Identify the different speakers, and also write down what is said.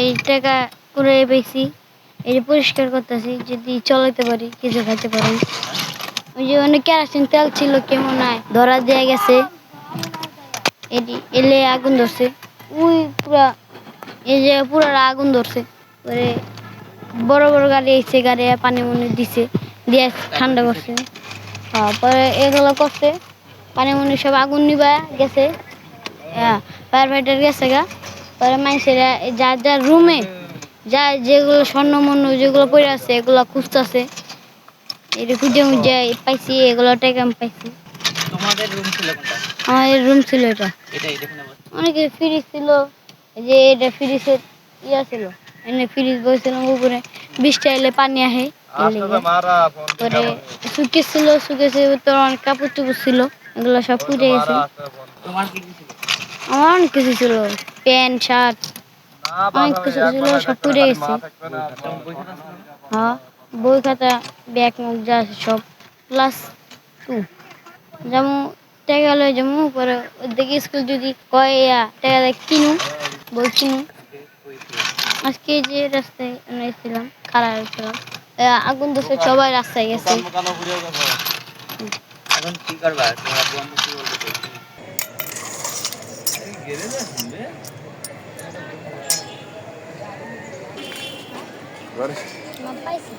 Speaker 1: এই টাকা করে পেয়েছি যে পরিষ্কার করতেছি, যদি চলাতে পারি, কিছু খাইতে পারি। ওই যে অনেক কেরাসিন তেল ছিল, কেমন হয় ধরা দিয়ে গেছে। এটি, এলে আগুন ধরছে। ওই পুরা, এই যে পুরা আগুন ধরছে। পরে বড় বড় গাড়ি এসে গাড়ি পানি মনি দিছে, দিয়ে ঠান্ডা করছে। তারপরে এগুলো করছে। পানি মনি সব আগুন নিবা গেছে। ফায়ার ফাইটার গেছে গা। পরে মানুষেরা যার যার রুমে যা যেগুলো স্বর্ণ মন্য যেগুলো পড়ে আছে এগুলো খুঁজতেছে। এটা খুঁজে খুঁজে পাইছি এগুলো টাকা আমি পাইছি।
Speaker 2: তোমাদের রুম ছিল কোনটা?
Speaker 1: আমাদের রুম ছিল এটা।
Speaker 2: এটাই দেখুন
Speaker 1: অনেকে ফ্রিজ ছিল যে এটা ফ্রিজের ইয়া ছিল। এনে ফ্রিজ বসেছিলাম উপরে বৃষ্টি এলে পানি আহে। পরে সুকেস ছিল ভিতরে অনেক কাপড় চোপড় ছিল। এগুলো সব ফুটে গেছে। আমার অনেক কিছু ছিল? প্যান্ট শার্ট অনেক কিছু ছিল সব ফুটে গেছে। হ্যাঁ বই খাতা ব্যাগ মুখ যা আছে সব। ক্লাস টু যেমন টাকা লয় যেমন পরে ওদিকে স্কুল যদি কয় ইয়া টাকা কিনু বই কিনু আজকে যে রাস্তায় এসেছিলাম খারাপ হয়েছিলাম। আগুন দোষে সবাই রাস্তায় গেছে।
Speaker 2: এখন কি করবা? তোমার বন্ধু কি বলতে চাইছি?
Speaker 1: পাইছি।